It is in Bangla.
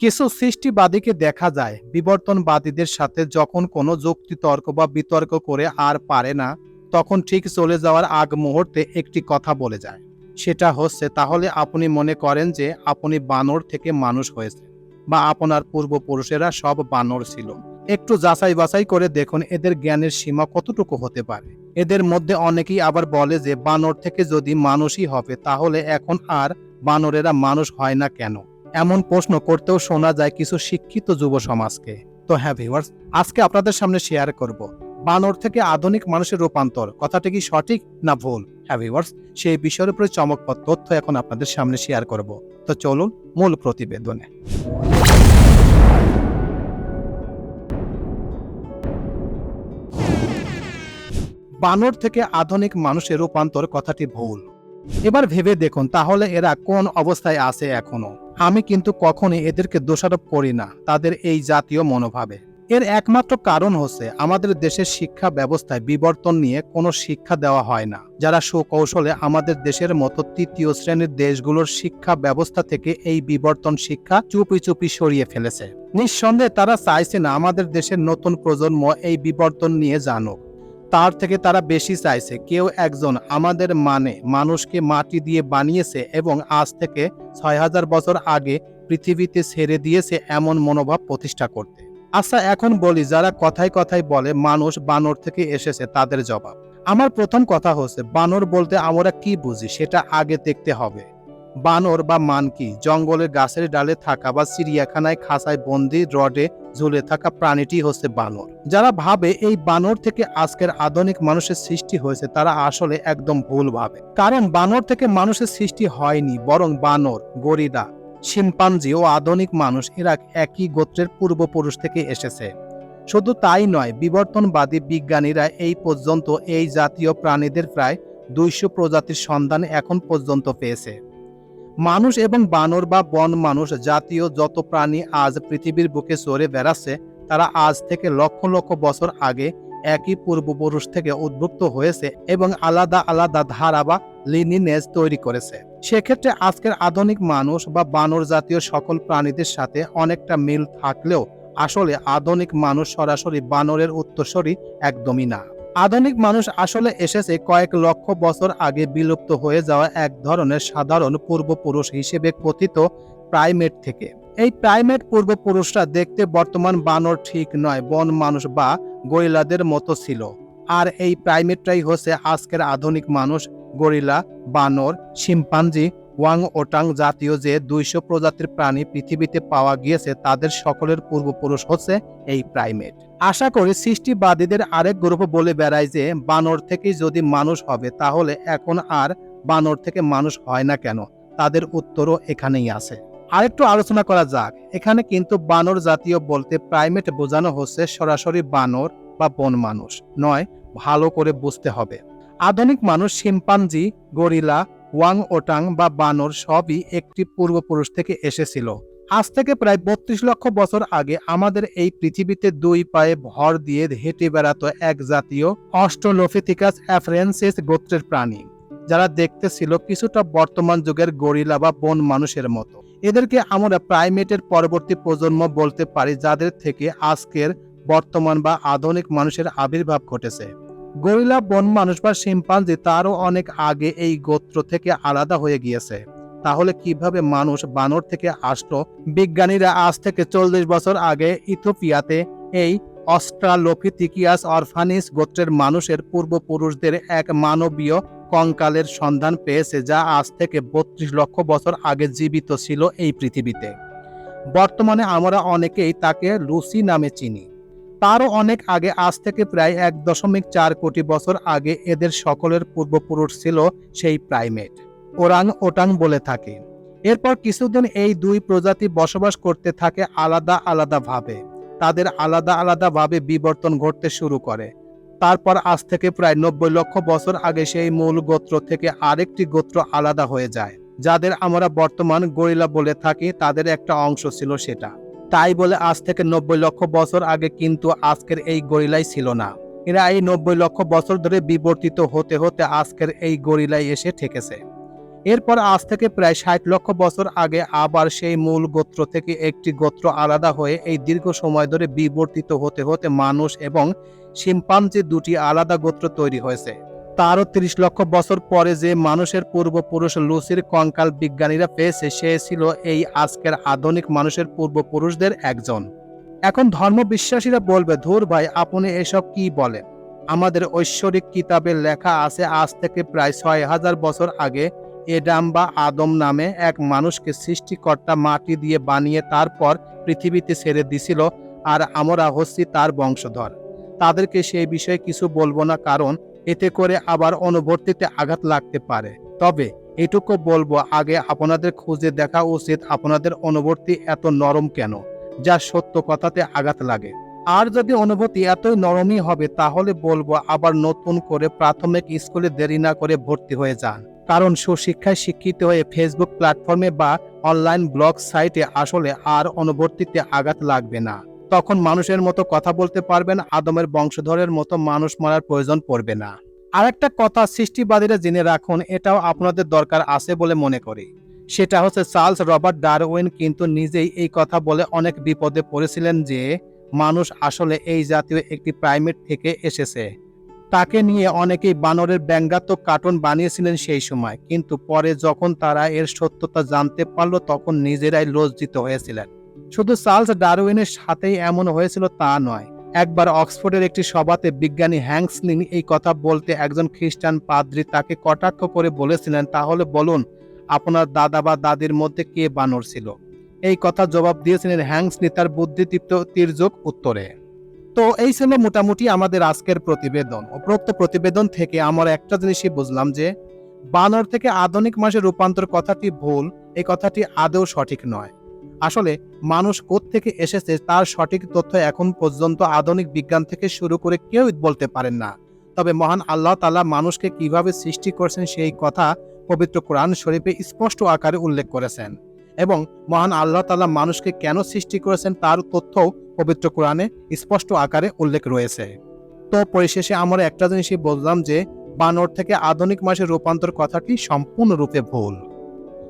কিছু সৃষ্টিবাদীকে দেখা যায়, বিবর্তনবাদীদের সাথে যখন কোনো যুক্তিতর্ক বা বিতর্ক করে আর পারে না, তখন ঠিক চলে যাওয়ার আগ মুহূর্তে একটি কথা বলে যায়। সেটা হচ্ছে, তাহলে আপনি মনে করেন যে আপনি বানর থেকে মানুষ হয়েছে বা আপনার পূর্বপুরুষেরা সব বানর ছিল। একটু যাচাই বাছাই করে দেখুন, এদের জ্ঞানের সীমা কতটুকু হতে পারে? এদের মধ্যে অনেকেই আবার বলে যে, বানর থেকে যদি মানুষই হবে, তাহলে এখন আর বানরেরা মানুষ হয় না কেন? এমন প্রশ্ন করতেও শোনা যায় কিছু শিক্ষিত যুব সমাজকে। তো হ্যাঁ ভিউয়ার্স আজকে আপনাদের সামনে শেয়ার করব। বানর থেকে আধুনিক মানুষের রূপান্তর, কথাটা কি সঠিক না ভুল? হ্যাঁ ভিউয়ার্স সেই বিষয়ের উপরে চমকপ্রদ তথ্য এখন আপনাদের সামনে শেয়ার করব। তো চলুন মূল প্রতিবেদনে। বানর থেকে আধুনিক মানুষের রূপান্তর কথাটি ভুল। এবার ভেবে দেখুন, তাহলে এরা কোন অবস্থায় আছে এখনও? আমি কিন্তু কখনই এদেরকে দোষারোপ করি না, তাদের এই জাতীয় মনোভাবে। এর একমাত্র কারণ হচ্ছে, আমাদের দেশের শিক্ষা ব্যবস্থায় বিবর্তন নিয়ে কোনো শিক্ষা দেওয়া হয় না। যারা সুকৌশলে আমাদের দেশের মতো তৃতীয় শ্রেণির দেশগুলোর শিক্ষা ব্যবস্থা থেকে এই বিবর্তন শিক্ষা চুপি চুপি সরিয়ে ফেলেছে। নিঃসন্দেহে তারা চাইছে না আমাদের দেশের নতুন প্রজন্ম এই বিবর্তন নিয়ে জানুক। তার থেকে তারা বেশি চাইছে। কেউ একজন আমাদের মানে মানুষকে মাটি দিয়ে বানিয়েছে এবং আজ থেকে ছয় হাজার বছর আগে পৃথিবীতে ছেড়ে দিয়েছে এমন মনোভাব প্রতিষ্ঠা করতে। আচ্ছা এখন বলি, যারা কথায় কথায় বলে মানুষ বানর থেকে এসেছে, তাদের জবাব। আমার প্রথম কথা হচ্ছে, বানর বলতে আমরা কি বুঝি, সেটা আগে দেখতে হবে। বানর বা মান কি জঙ্গলের গাছের ডালে থাকা বা চিড়িয়াখানায় খাঁচায় বন্দি রডে ঝুলে থাকা প্রাণীটি হচ্ছে বানর। যারা ভাবে এই বানর থেকে আজকের আধুনিক মানুষের সৃষ্টি হয়েছে, তারা আসলে একদম ভুল ভাবে। কারণ বানর থেকে মানুষের সৃষ্টি হয়নি, বরং বানর গরিলা শিম্পাঞ্জি ও আধুনিক মানুষ এরা একই গোত্রের পূর্বপুরুষ থেকে এসেছে। শুধু তাই নয়, বিবর্তনবাদী বিজ্ঞানীরা এই পর্যন্ত এই জাতীয় প্রাণীদের প্রায় দুইশো প্রজাতির সন্ধান এখন পর্যন্ত পেয়েছে। মানুষ এবং বানর বা বন মানুষ জাতীয় যত প্রাণী আজ পৃথিবীর বুকে চড়ে বেড়াচ্ছে, তারা আজ থেকে লক্ষ লক্ষ বছর আগে একই পূর্বপুরুষ থেকে উদ্ভুক্ত হয়েছে এবং আলাদা আলাদা ধারা বা লিনিনেজ তৈরি করেছে। সেক্ষেত্রে আজকের আধুনিক মানুষ বা বানর জাতীয় সকল প্রাণীদের সাথে অনেকটা মিল থাকলেও আসলে আধুনিক মানুষ সরাসরি বানরের উত্তরসরি একদমই না। আধুনিক মানুষ আসলে এসেছে কয়েক লক্ষ বছর আগে বিলুপ্ত হয়ে যাওয়া এক ধরনের সাধারণ পূর্বপুরুষ হিসেবে কথিত প্রাইমেট থেকে। এই প্রাইমেট পূর্বপুরুষরা দেখতে বর্তমান বানর ঠিক নয়, বন মানুষ বা গরিলাদের মতো ছিল। আর এই প্রাইমেটটাই হচ্ছে আজকের আধুনিক মানুষ, গরিলা, বানর, শিম্পাঞ্জি ওয়াং ওটাং জাতীয় যে দুইশো প্রজাতির প্রাণী পৃথিবীতে পাওয়া গিয়েছে, তাদের সকলের পূর্বপুরুষ হচ্ছে এই প্রাইমেট। আশা করি সৃষ্টিবাদীদের আরেক গ্রুপ বলে বেড়ায় যে, বানর থেকেই যদি মানুষ হবে, তাহলে এখন আর বানর থেকে মানুষ হয় না কেন? তাদের উত্তরও এখানেই আছে। আরেকটু আলোচনা করা যাক। এখানে কিন্তু বানর জাতীয় বলতে প্রাইমেট বোঝানো হচ্ছে সরাসরি বানর বা বন মানুষ। নয়, ভালো করে বুঝতে হবে। আধুনিক মানুষ, শিম্পাঞ্জি, গরিলা ওয়াং ওটাং বা বানর সবই একটি পূর্বপুরুষ থেকে এসেছিল। আজ থেকে প্রায় বত্রিশ লক্ষ বছর আগে আমাদের এই পৃথিবীতে দুই পায়ে ভর দিয়ে হেঁটে বেড়াতো এক জাতীয় অস্ট্রোলোফিথিকাস অ্যাফ্রেন্সিস গোত্রের প্রাণী, যারা দেখতে ছিল কিছুটা বর্তমান যুগের গরিলা বা বন মানুষের মতো। এদেরকে আমরা প্রাইমেটের পরবর্তী প্রজন্ম বলতে পারি, যাদের থেকে আজকের বর্তমান বা আধুনিক মানুষের আবির্ভাব ঘটেছে। গরিলা বন মানুষ বা শিম্পাঞ্জি তারও অনেক আগে এই গোত্র থেকে আলাদা হয়ে গিয়েছে। তাহলে কীভাবে মানুষ বানর থেকে আসলো? বিজ্ঞানীরা আজ থেকে চল্লিশ বছর আগে ইথোপিয়াতে এই অস্ট্রালোপিথিকিয়াস অরফানিস গোত্রের মানুষের পূর্বপুরুষদের এক মানবীয় কঙ্কালের সন্ধান পেয়েছে, যা আজ থেকে বত্রিশ লক্ষ বছর আগে জীবিত ছিল এই পৃথিবীতে। বর্তমানে আমরা অনেকেই তাকে লুসি নামে চিনি। তারও অনেক আগে, আজ থেকে প্রায় এক দশমিক চার কোটি বছর আগে এদের সকলের পূর্বপুরুষ ছিল সেই প্রাইমেট। ওরাং ওটাং বলে থাকে। এরপর কিছুদিন এই দুই প্রজাতি বসবাস করতে থাকে আলাদা আলাদা ভাবে। তাদের আলাদা আলাদা ভাবে বিবর্তন ঘটতে শুরু করে। তারপর আজ থেকে প্রায় নব্বই লক্ষ বছর আগে সেই মূল গোত্র থেকে আরেকটি গোত্র আলাদা হয়ে যায়, যাদের আমরা বর্তমান গরিলা বলে থাকি, তাদের একটা অংশ ছিল সেটা। তাই বলে আজ থেকে নব্বই লক্ষ বছর আগে কিন্তু আজকের এই গরিলাই ছিল না। এরা এই নব্বই লক্ষ বছর ধরে বিবর্তিত হতে হতে আজকের এই গরিলাই এসে ঠেকেছে। এরপর আজ থেকে প্রায় ষাট লক্ষ বছর আগে আবার সেই মূল গোত্র থেকে একটি গোত্র আলাদা হয়ে এই দীর্ঘ সময় ধরে বিবর্তিত হতে হতে মানুষ এবং শিম্পাঞ্জি দুটি আলাদা গোত্র তৈরি হয়েছে। তারও তিরিশ লক্ষ বছর পরে যে মানুষের পূর্বপুরুষ লুসির কঙ্কাল বিজ্ঞানীরা পেয়েছে, সে ছিল এই আজকের আধুনিক মানুষের পূর্বপুরুষদের একজন। এখন ধর্ম বিশ্বাসীরা বলবে, ধুর ভাই, আপনি এসব কি বলেন? আমাদের ঐশ্বরিক কিতাবে লেখা আছে, আজ থেকে প্রায় ছয় হাজার বছর আগে এডাম বা আদম নামে এক মানুষকে সৃষ্টিকর্তা মাটি দিয়ে বানিয়ে তারপর পৃথিবীতে ছেড়ে দিছিল, আর আমরা হচ্ছি তার বংশধর। তাদেরকে সেই বিষয়ে কিছু বলব না, কারণ এতে করে আবার অনুবর্তিতে আঘাত লাগতে পারে। তবে এটুকু বলব, আগে আপনাদের খুঁজে দেখা উচিত আপনাদের অনুবর্তী এত নরম কেন, যা সত্য কথাতে আঘাত লাগে। আর যদি অনুভূতি এতই নরমই হবে, তাহলে বলব আবার নতুন করে প্রাথমিক স্কুলে দেরি না করে ভর্তি হয়ে যান। কারণ সুশিক্ষায় শিক্ষিত হয়ে ফেসবুক প্ল্যাটফর্মে বা অনলাইন ব্লগ সাইটে আসলে আর অনুবর্তিতে আঘাত লাগবে না। তখন মানুষের মতো কথা বলতে পারবেন আদমের বংশধরের মতো মানুষ মারার প্রয়োজন পড়বে না। আরেকটা কথা সৃষ্টিবাদীরা জেনে রাখুন, এটাও আপনাদের দরকার আছে বলে মনে করি। সেটা হচ্ছে চার্লস রবার্ট ডারউইন কিন্তু নিজেই এই কথা বলে অনেক বিপদে পড়েছিলেন যে, মানুষ আসলে এই জাতীয় একটি প্রাইমেট থেকে এসেছে। তাকে নিয়ে অনেকেই বানরের ব্যঙ্গাত্মক কার্টুন বানিয়েছিলেন সেই সময়, কিন্তু পরে যখন তারা এর সত্যতা জানতে পারল, তখন নিজেরাই লজ্জিত হয়েছিলেন। শুধু চার্লস ডারউইনের সাথেই এমন হয়েছিল তা নয়। একবার অক্সফোর্ডের একটি সভাতে বিজ্ঞানী হ্যাংসলিন এই কথা বলতে একজন খ্রিস্টান পাদ্রী তাকে কটাক্ষ করে বলেছিলেন, তাহলে বলুন, আপনার দাদা বা দাদির মধ্যে কে বানর ছিল? এই কথা জবাব দিয়েছিলেন হ্যাংসলি তার বুদ্ধিদীপ্ত তীর্যক উত্তরে। তো এই ছিল মোটামুটি আমাদের আজকের প্রতিবেদন। উপরোক্ত প্রতিবেদন থেকে আমরা একটা জিনিসই বুঝলাম যে, বানর থেকে আধুনিক মাসের রূপান্তর কথাটি ভুল, এই কথাটি আদৌ সঠিক নয়। আসলে মানুষ থেকে এসেছে তার সঠিক তথ্য এখন পর্যন্ত আধুনিক বিজ্ঞান থেকে শুরু করে কেউ বলতে পারেন না। তবে মহান আল্লাহ তালা মানুষকে কীভাবে সৃষ্টি করেছেন সেই কথা পবিত্র কোরআন শরীফে স্পষ্ট আকারে উল্লেখ করেছেন এবং মহান আল্লাহ তালা মানুষকে কেন সৃষ্টি করেছেন তার তথ্যও পবিত্র কোরআনে স্পষ্ট আকারে উল্লেখ রয়েছে। তো পরিশেষে আমরা একটা জিনিসই বললাম যে বানর থেকে আধুনিক মাসে রূপান্তর কথাটি সম্পূর্ণরূপে ভুল।